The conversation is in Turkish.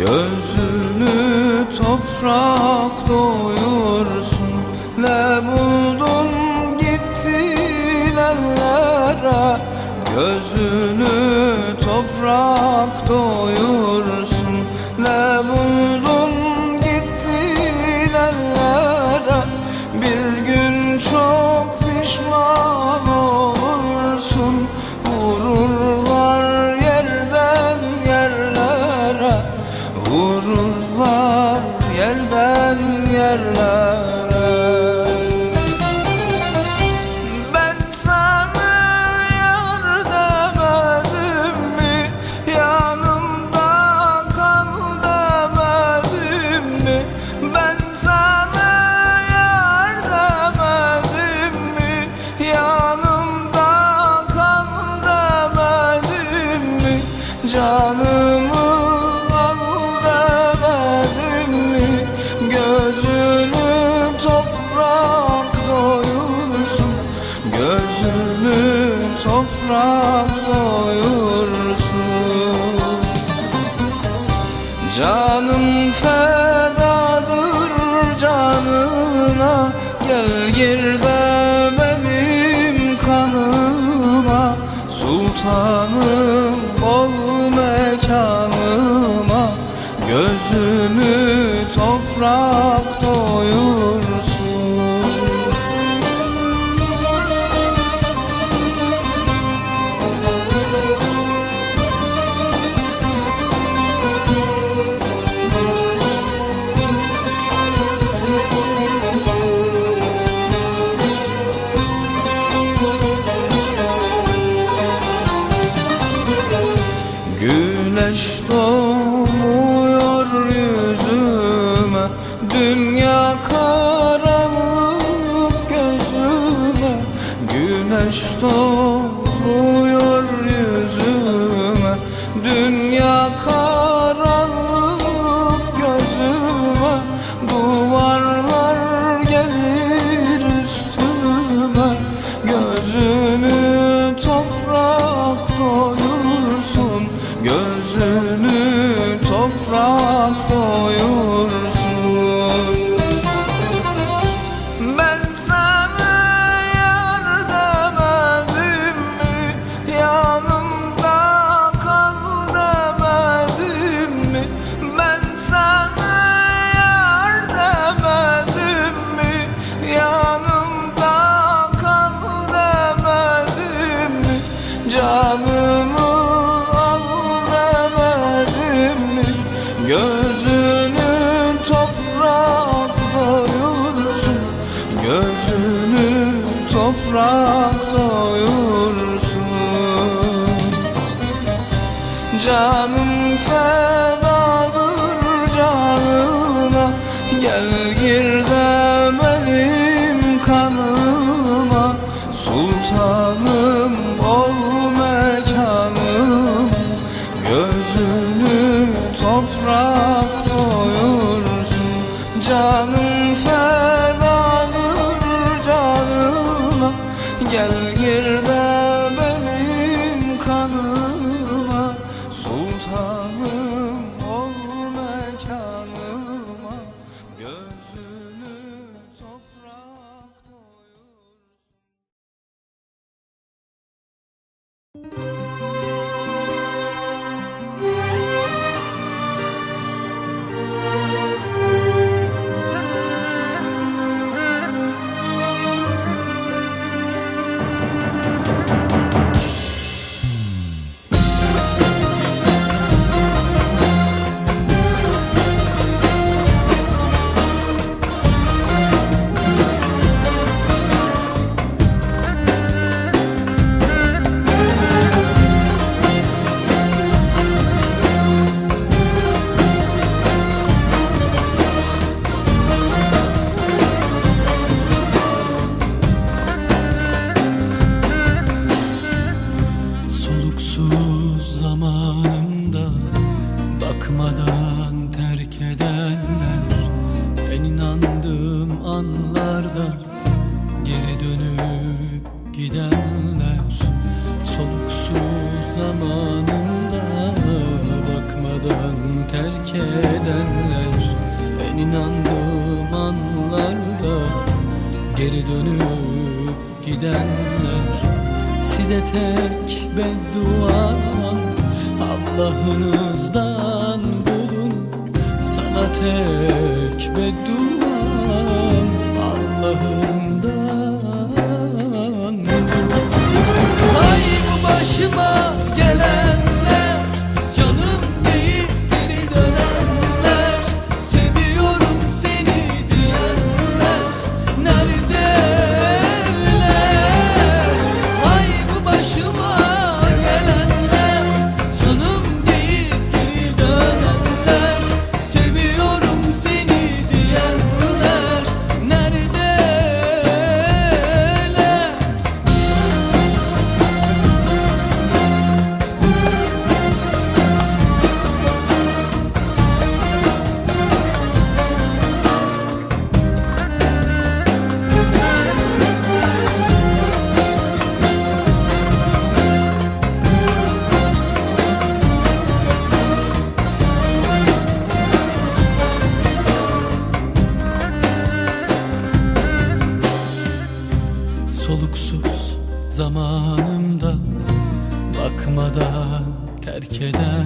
Gözünü toprak doyursun. Ne buldun gittin ellere? Gözünü toprak doyursun. Ne canına Gel gir de benim kanıma. Sultanım ol mekanıma. Gözünü toprak Güneş doğmuyor Gözünü toprak doyursun. Canım fedadır canına Gel gir de kanıma. Sultanım ol mekanım Gözünü toprak doyursun. Canım Mutsuz zamanımda Bakmadan terk edenler En inandığım anlarda Geri dönüp gidenler Soluksuz zamanımda Bakmadan terk edenler En inandığım anlarda Geri dönüp gidenler. Size tek beddua Allah'ınızdan bulun. Sana tek beddua Allah'ın terk